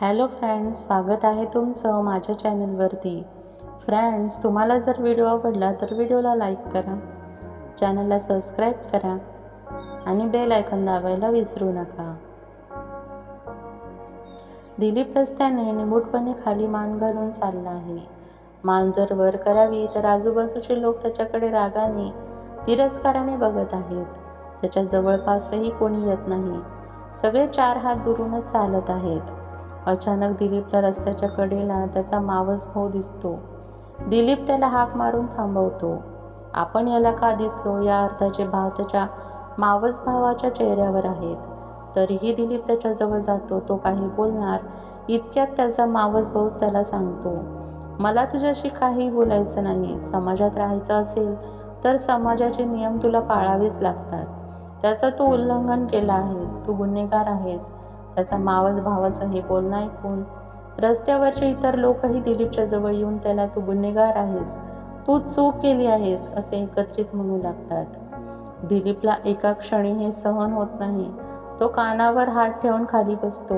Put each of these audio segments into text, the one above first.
Hello friends स्वागत आहे तुमचं माझ्या चॅनलवरती. फ्रेंड्स तुम्हाला जर व्हिडिओ आवडला तर व्हिडिओला लाईक करा चॅनलला सबस्क्राईब करा आणि बेल आयकॉन दाबायला विसरू नका. दिलीप रस्त्याने निमूटपणे खाली मान घालून चालला आहे. मान जर वर करावी तर आजूबाजूचे लोक त्याच्याकडे रागाने तिरस्काराने बघत आहेत. त्याच्या जवळपासही कोणी येत नाही. सगळे चार हात दुरूनच चालत आहेत. अचानक दिलीपला रस्त्याच्या कडेला त्याचा मावस भाऊ दिसतो. दिलीप त्याला हाक मारून थांबवतो. आपण याला का दिसलो? या अर्थाचे भाव त्याच्या मावस भावाच्या चेहऱ्यावर आहेत. तरीही दिलीप त्याच्याजवळ जातो. तो काही बोलणार इतक्यात त्याचा मावस भाऊच त्याला सांगतो मला तुझ्याशी काही बोलायचं नाही. समाजात राहायचं असेल तर समाजाचे नियम तुला पाळावेच लागतात. त्याचं तू उल्लंघन केलं आहेस. तू गुन्हेगार आहेस. त्याचा मावस भावाचं हे बोलणं ऐकून रस्त्यावरचे इतर लोकही दिलीपच्या जवळ येऊन त्याला तू गुन्हेगार आहेस. तू चूक केली आहेस असे एकत्रित म्हणू लागतात. दिलीपला एका क्षणी हे सहन होत नाही. तो कानावर हात ठेवून खाली बसतो.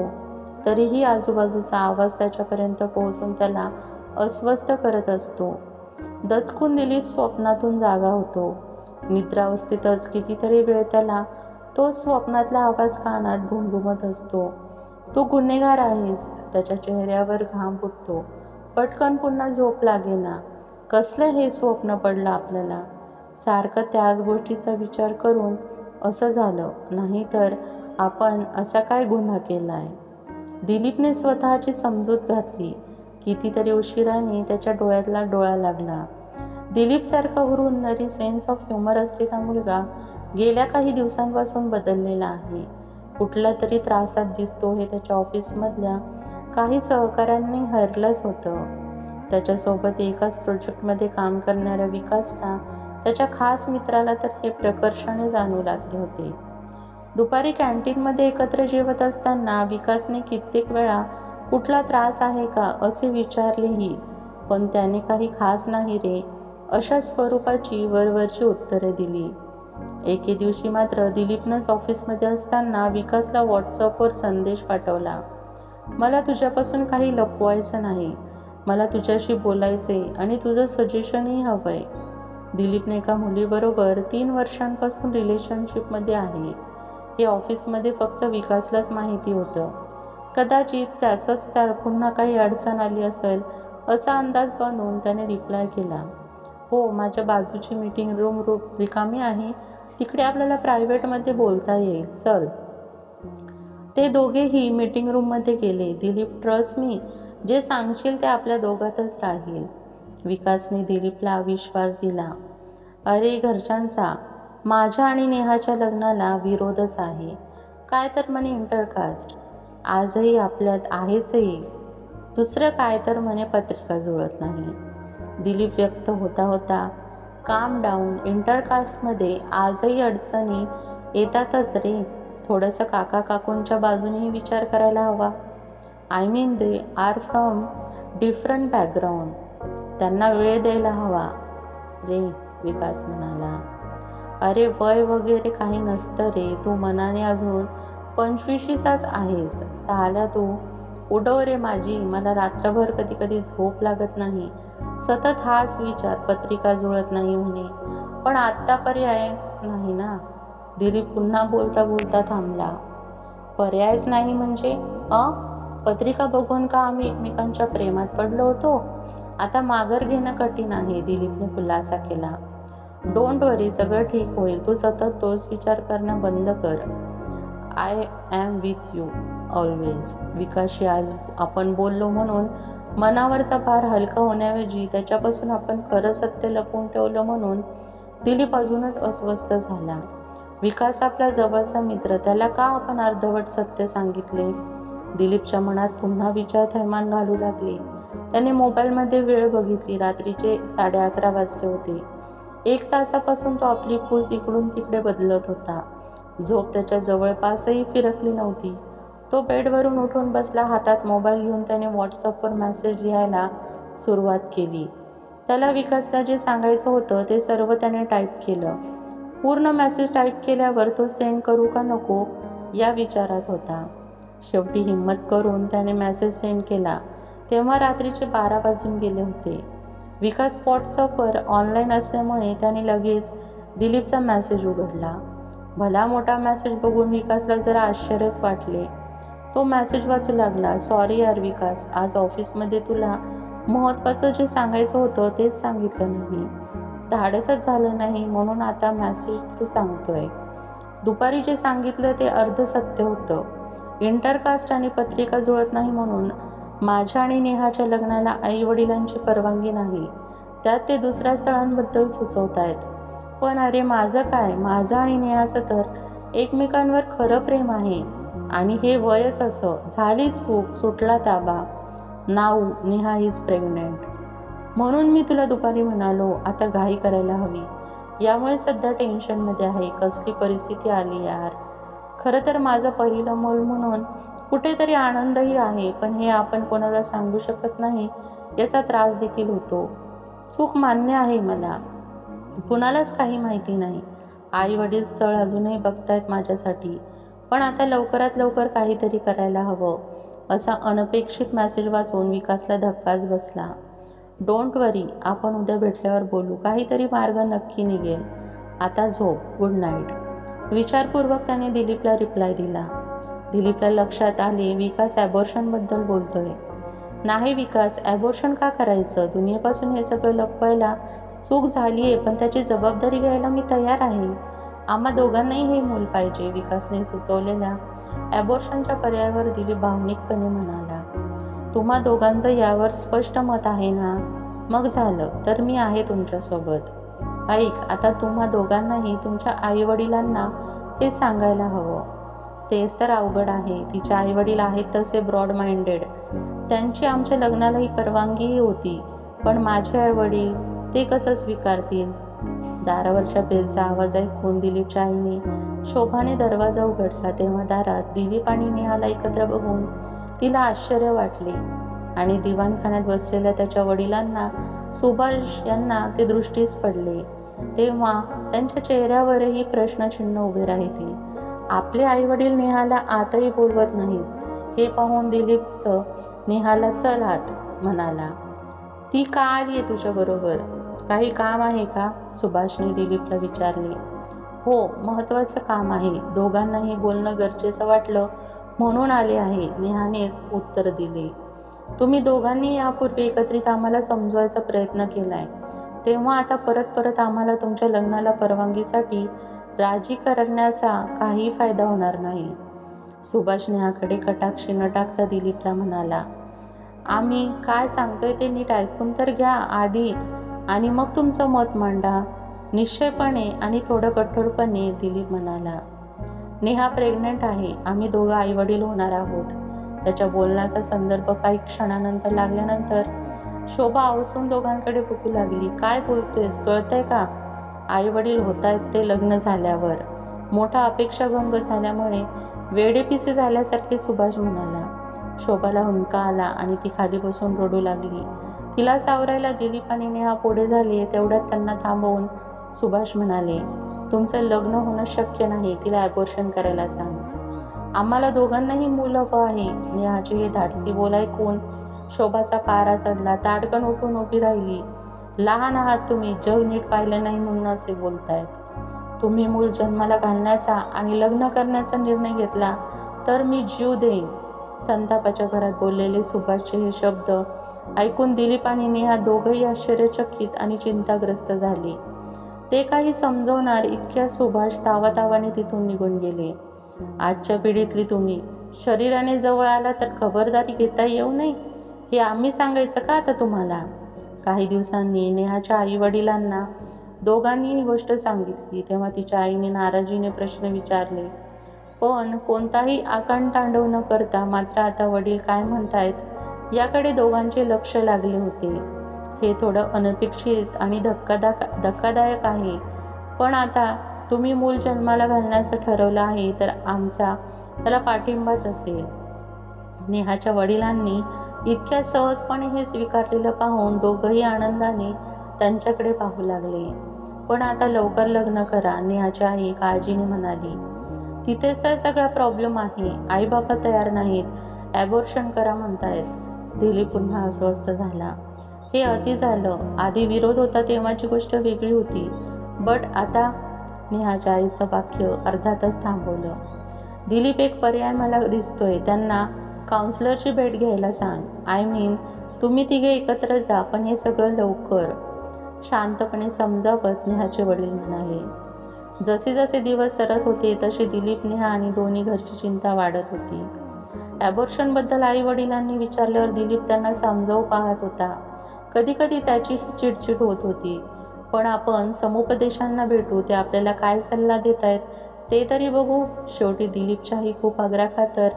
तरीही आजूबाजूचा आवाज त्याच्यापर्यंत पोहोचून त्याला अस्वस्थ करत असतो. दचकून दिलीप स्वप्नातून जागा होतो. निद्रावस्थेतच कितीतरी वेळ त्याला तो स्वप्नातला आवाज कानात घुमघुमत असतो. तू गुन्हेगार आहेस. त्याच्या चेहऱ्यावर घाम फुटतो. पटकन पुन्हा झोप लागेना. कसलं हे स्वप्न पडलं आपल्याला? सारखं त्याच गोष्टीचा विचार करून असं झालं. नाहीतर आपण असा काय गुन्हा केला आहे दिलीपने स्वतःची समजूत घातली. कितीतरी उशिराने त्याच्या डोळ्यातला डोळा लागला. दिलीपसारखा हुरून नरी सेन्स ऑफ ह्युमर असलेला मुलगा गेल्या काही दिवसांपासून बदललेला आहे. कुठला तरी त्रासात दिसतो हे त्याच्या ऑफिसमधल्या काही सहकाऱ्यांनी हरलंच होतं. त्याच्यासोबत एकाच प्रोजेक्टमध्ये काम करणाऱ्या विकासला त्याच्या खास मित्राला तर हे प्रकर्षाने जाणू लागले होते. दुपारी कॅन्टीनमध्ये एकत्र जेवत असताना विकासने कित्येक वेळा कुठला त्रास आहे का? असे विचारलेही पण त्याने काही खास नाही रे अशा स्वरूपाची वरवरची उत्तरे दिली. एके दिवशी मात्र दिलीपनंच ऑफिसमध्ये असताना विकासला व्हॉट्सअपवर संदेश पाठवला. मला तुझ्यापासून काही लपवायचं नाही. मला तुझ्याशी बोलायचे आणि तुझं सजेशनही हवं आहे दिलीपने एका मुलीबरोबर तीन वर्षांपासून रिलेशनशिपमध्ये आहे. हे ऑफिसमध्ये फक्त विकासलाच माहिती होतं. कदाचित त्याचंच त्या पुन्हा काही अडचण आली असेल असा अंदाज बांधून त्याने रिप्लाय केला. हो माझ्या बाजूची मीटिंग रूम रू रिकामी आहे. तिकडे आपल्याला प्रायव्हेटमध्ये बोलता येईल. चल. ते दोघेही मीटिंग रूममध्ये गेले. दिलीप ट्रस्ट मी जे सांगशील ते आपल्या दोघातच राहील. विकासने दिलीपला विश्वास दिला. अरे घरच्यांचा. माझ्या आणि नेहाच्या लग्नाला विरोधच आहे. काय तर म्हणे इंटरकास्ट आजही आपल्यात आहेचही. दुसरं काय तर म्हणे पत्रिका जुळत नाही. दिलीप व्यक्त होता होता काम डाऊन इंटरकास्टमध्ये आजही अडचणी येतातच रे. थोडंसं काका काकूंच्या बाजूनेही विचार करायला हवा. I mean they are from different background त्यांना वेळ द्यायला हवा. रे विकास म्हणाला अरे वय वगैरे काही नसतं रे. तू मनाने अजून पंचवीशीचाच आहेस. सहाला तू उडव रे माझी मला रात्रभर कधी कधी झोप लागत नाही. सतत हाच विचार पत्रिका जुळत नाही म्हणे. पण आत्ता पर्यायच नाही ना? दिलीप पुन्हा बोलता बोलता थांबला. पर्यायच नाही म्हणजे? अ? पत्रिका बघून का आम्ही एकमेकांच्या प्रेमात पडलो होतो? आता माघार घेणं कठीण आहे दिलीपने खुलासा केला. डोंट वरी सगळं ठीक होईल. तू सतत तोच विचार करणं बंद कर. I am with you always विकासशी आज आपण बोललो म्हणून मनावरचा भार हलका होण्याऐवजी त्याच्यापासून आपण खरं सत्य लपवून ठेवलं म्हणून दिलीप अजूनच अस्वस्थ झाला. विकास आपला जवळचा मित्र त्याला का आपण अर्धवट सत्य सांगितले? दिलीपच्या मनात पुन्हा विचार थैमान घालू लागले. त्याने मोबाईलमध्ये वेळ बघितली रात्रीचे साडे अकरा वाजले होते. एक तासापासून तो आपली कूस इकडून तिकडे बदलत होता. झोप त्याच्या जवळपासही फिरकली नव्हती. तो बेडवरून उठून बसला हातात मोबाईल घेऊन त्याने व्हॉट्सअपवर मेसेज लिहायला सुरुवात केली. त्याला विकासला जे सांगायचं होतं ते सर्व त्याने टाईप केलं. पूर्ण मेसेज टाईप केल्यावर तो सेंड करू का नको या विचारात होता. शेवटी हिंमत करून त्याने मेसेज सेंड केला. तेव्हा रात्रीचे बारा वाजून गेले होते. विकास व्हॉट्सअपवर ऑनलाईन असल्यामुळे त्याने लगेच दिलीपचा मेसेज उघडला. भला मोठा मॅसेज बघून विकासला जरा आश्चर्यच वाटले. तो मॅसेज वाचू लागला सॉरी यार विकास आज ऑफिसमध्ये तुला महत्त्वाचं जे सांगायचं होतं तेच सांगितलं नाही. धाडसच झालं नाही म्हणून आता मॅसेज तू सांगतोय. दुपारी जे सांगितलं ते अर्ध सत्य होतं. इंटरकास्ट आणि पत्रिका जुळत नाही म्हणून माझ्या आणि नेहाच्या लग्नाला आईवडिलांची परवानगी नाही. त्यात ते दुसऱ्या स्थळांबद्दल सुचवत आहेत पण अरे माझं काय? माझं आणि नेहाचं तर एकमेकांवर खरं प्रेम आहे. आणि हे वयच असं. झाली चूक सुटला ताबा नाऊ नेहा इज प्रेग्नेंट म्हणून मी तुला दुपारी म्हणालो आता घाई करायला हवी. यामुळे सध्या टेन्शनमध्ये आहे. कसली परिस्थिती आली यार? खरं तर माझं पहिलं मूल म्हणून कुठेतरी आनंदही आहे पण हे आपण कोणाला सांगू शकत नाही याचा त्रास देखील होतो. चूक मान्य आहे मला. कुणालाच काही माहिती नाही. आई वडील स्थळ अजूनही बघतायत माझ्यासाठी. पण आता लवकरात लवकर काहीतरी करायला हवं असा अनपेक्षित मॅसेज वाचून विकासला धक्काच बसला. डोंट वरी आपण उद्या भेटल्यावर बोलू. काहीतरी मार्ग नक्की निघेल. आता झोप. गुड नाईट विचारपूर्वक त्याने दिलीपला रिप्लाय दिला. दिलीपला लक्षात आले विकास ॲबॉर्शनबद्दल बोलतोय. नाही विकास ॲबॉर्शन का करायचं? दुनियेपासून हे सगळं लपवायला चूक झाली आहे पण त्याची जबाबदारी घ्यायला मी तयार आहे. आम्हा दोघांनाही हे मूल पाहिजे विकासने सुचवलेल्या ॲबॉर्शनच्या पर्यायावर दिली भावनिकपणे म्हणाला. तुम्हा दोघांचं यावर स्पष्ट मत आहे ना? मग झालं तर मी आहे तुमच्यासोबत. ऐक आता तुम्हा दोघांनाही तुमच्या आईवडिलांना हे सांगायला हवं. तेच तर अवघड आहे तिचे आईवडील आहेत तसे ब्रॉड माइंडेड त्यांची आमच्या लग्नालाही परवानगीही होती पण माझे आईवडील ते कसं स्वीकारतील? दारावरच्या बेलचा आवाज ऐकून दिलीपच्या आईने शोभाने दरवाजा उघडला तेव्हा दारात दिलीप आणि नेहाला एकत्र बघून तिला आश्चर्य वाटले. आणि दिवाणखान्यात बसलेल्या त्याच्या वडिलांना सुभाष यांना ते दृष्टीस पडले. तेव्हा त्यांच्या चेहऱ्यावरही प्रश्नचिन्ह उभे राहिले. आपले आईवडील नेहाला आतही बोलवत नाहीत. हे पाहून दिलीपचं नेहाला चल आत म्हणाला. ती का आली आहे तुझ्याबरोबर? काही काम आहे का? सुभाषने दिलीपला विचारले. हो महत्त्वाचं काम आहे. दोघांनाही बोलणं गरजेचं वाटलं म्हणून आले आहे नेहानेच उत्तर दिले. तुम्ही दोघांनी यापूर्वी एकत्रित आम्हाला समजवायचा प्रयत्न केलाय. तेव्हा आता परत परत आम्हाला तुमच्या लग्नाला परवानगीसाठी राजी करण्याचा काही फायदा होणार नाही. सुभाष नेहाकडे कटाक्षी न टाकता दिलीपला म्हणाला आम्ही काय सांगतोय ते नीट ऐकून तर घ्या. आधी आणि मग तुमचं मत मांडा. निश्चयपणे आणि थोडं कठोरपणे दिलीप म्हणाला नेहा प्रेग्नंट आहे. आम्ही दोघं आईवडील होणार आहोत. त्याच्या बोलण्याचा संदर्भ काही क्षणानंतर लागल्यानंतर शोभा आवसून दोघांकडे बघू लागली. काय बोलतोयस कळतंय का? आई वडील होत आहेत ते लग्न झाल्यावर. मोठा अपेक्षाभंग झाल्यामुळे वेडेपिसे झाल्यासारखे सुभाष म्हणाला. शोभाला हुंका आला आणि ती खाली बसून रडू लागली. तिला सावरायला दिलीप आणि नेहा पुढे झाली तेवढ्यात त्यांना थांबवून सुभाष म्हणाले तुमचं लग्न होणं शक्य नाही तिला ॲबॉर्शन करायला सांग. आम्हाला दोघांनाही मुलं हवं आहे. नेहाचे हे धाडसी बोल ऐकून शोभाचा पारा चढला ताडकन उठून उभी राहिली. लहान आहात तुम्ही जग नीट पाहिलं नाही म्हणून असे बोलतायत. तुम्ही मूल जन्माला घालण्याचा आणि लग्न करण्याचा निर्णय घेतला तर मी जीव देईन. संतापाच्या घरात बोललेले सुभाषचे हे शब्द ऐकून दिलीप आणि नेहा दोघंही आश्चर्यचकित आणि चिंताग्रस्त झाले. ते काही समजवणार इतक्या सुभाष तावातावाने तिथून निघून गेले. आजच्या पिढीतली तुम्ही शरीराने जवळ आला तर खबरदारी घेता येऊ नये हे आम्ही सांगायचं का आता तुम्हाला? काही दिवसांनी नेहाच्या आई वडिलांना दोघांनी ही गोष्ट सांगितली तेव्हा तिच्या आईने नाराजीने प्रश्न विचारले पण कोणताही आकांतांडव न करता मात्र आता वडील काय म्हणतायत? याकडे दोघांचे लक्ष लागले होते. हे थोडं अनपेक्षित आणि धक्कादाक धक्कादायक आहे. पण आता तुम्ही मूल जन्माला घालण्याचं ठरवलं आहे तर आमचा त्याला पाठिंबाच असेल. नेहाच्या वडिलांनी इतक्या सहजपणे हे स्वीकारलेलं पाहून दोघंही आनंदाने त्यांच्याकडे पाहू लागले. पण आता लवकर लग्न करा नेहाच्या आई काळजीने म्हणाली. तिथेच तर सगळा प्रॉब्लेम आहे. आईबाबा तयार नाहीत. ॲबॉर्शन करा म्हणतायत. दिलीप पुन्हा अस्वस्थ झाला. हे अति झालं. आधी विरोध होता तेव्हाची गोष्ट वेगळी होती. बट आता नेहाच्या आईचं वाक्य अर्धातच थांबवलं. दिलीप एक पर्याय मला दिसतोय. त्यांना काउन्सलरची भेट घ्यायला सांग. आय मीन तुम्ही तिघे एकत्र जा पण हे सगळं लवकर. शांतपणे समजावत नेहाचे वडील म्हणाले. जसे जसे दिवस सरत होते तशी दिलीप नेहा आणि दोन्ही घरची चिंता वाढत होती. ॲबॉर्शनबद्दल आई वडिलांनी विचारल्यावर दिलीप त्यांना समजावू पाहत होता. कधी कधी त्याची चिडचिड होत होती. पण आपण समुपदेशांना भेटू ते आपल्याला काय सल्ला देत आहेत ते तरी बघू. शेवटी दिलीपच्याही खूप आग्रहाखातर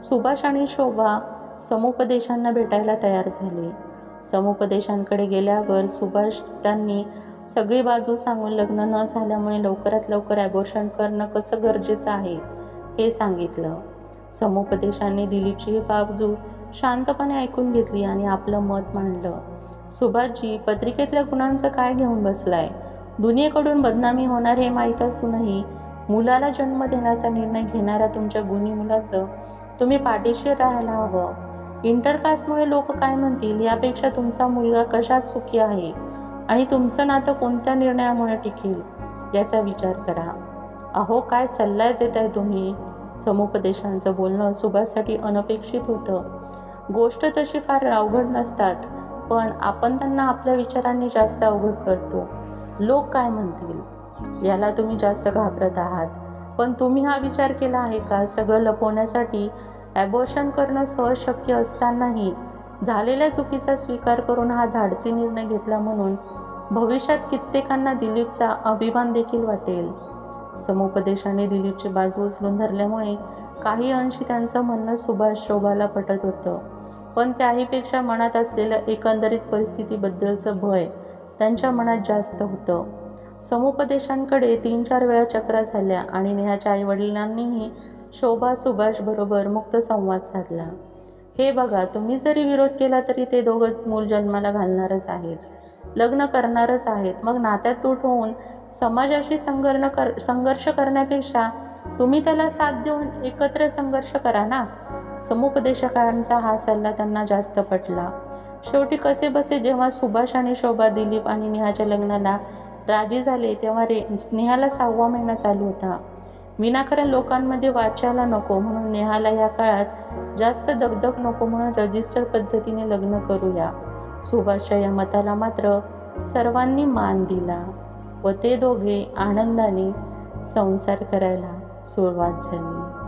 सुभाष आणि शोभा समुपदेशांना भेटायला तयार झाले. समुपदेशांकडे गेल्यावर सुभाष त्यांनी सगळी बाजू सांगून लग्न न झाल्यामुळे लवकरात लवकर ॲबॉर्शन करणं कसं गरजेचं आहे हे सांगितलं. समुपदेशाने दिलीपची ही बाजू शांतपणे ऐकून घेतली आणि आपलं मत मांडलं. सुभाषजी पत्रिकेतल्या गुणांचं काय घेऊन बसलाय? दुनियेकडून बदनामी होणार हे माहीत असूनही मुलाला जन्म देण्याचा निर्णय घेणाऱ्या तुमच्या गुणी मुलाचं तुम्ही पाठीशी राहायला हवं. इंटरकास्टमुळे लोक काय म्हणतील यापेक्षा तुमचा मुलगा कशात सुखी आहे? आणि तुमचं नातं कोणत्या निर्णयामुळे टिकेल? याचा विचार करा. अहो काय सल्ला देत आहे तुम्ही? समुपदेशांचं बोलणं सुभाषसाठी अनपेक्षित होतं. गोष्ट तशी फार अवघड नसतात पण आपण त्यांना आपल्या विचारांनी जास्त अवघड करतो. लोक काय म्हणतील? याला तुम्ही जास्त घाबरत आहात. पण तुम्ही हा विचार केला आहे का? सगळं लपवण्यासाठी ॲबॉर्शन करणं सहज शक्य असतानाही झालेल्या चुकीचा स्वीकार करून हा धाडसी निर्णय घेतला म्हणून भविष्यात कित्येकांना दिलीपचा अभिमान देखील वाटेल. समुपदेशाने दिलीपची बाजू उचलून धरल्यामुळे काही अंशी त्यांचं म्हणणं सुभाष शोभाला पटत होतं. पण त्याहीपेक्षा मनात असलेल्या एकंदरीत परिस्थितीबद्दलचं भय त्यांच्या मनात जास्त होतं. समुपदेशांकडे तीन चार वेळा चक्रा झाल्या आणि नेहाच्या आईवडिलांनीही शोभा सुभाष बरोबर मुक्त संवाद साधला. हे बघा तुम्ही जरी विरोध केला तरी ते दोघं मूल जन्माला घालणारच आहेत. लग्न करणारच आहेत. मग नात्यात तूट होऊन समाजाशी संघर्ष कर संघर्ष करण्यापेक्षा तुम्ही त्याला साथ देऊन एकत्र संघर्ष करा ना. समुपदेशकांचा हा सल्ला त्यांना जास्त पटला. शेवटी कसे बसे जेव्हा सुभाष आणि शोभा दिलीप आणि नेहाच्या लग्नाला राजी झाले तेव्हा रे नेहाला सहावा महिना चालू होता. विनाकारण लोकांमध्ये वाचायला नको म्हणून नेहाला या काळात जास्त दगदग नको म्हणून रजिस्टर पद्धतीने लग्न करूया. सुभाषच्या या मताला मात्र सर्वांनी मान दिला. व ते दोघे आनंदाने संसार करायला सुरुवात झाली.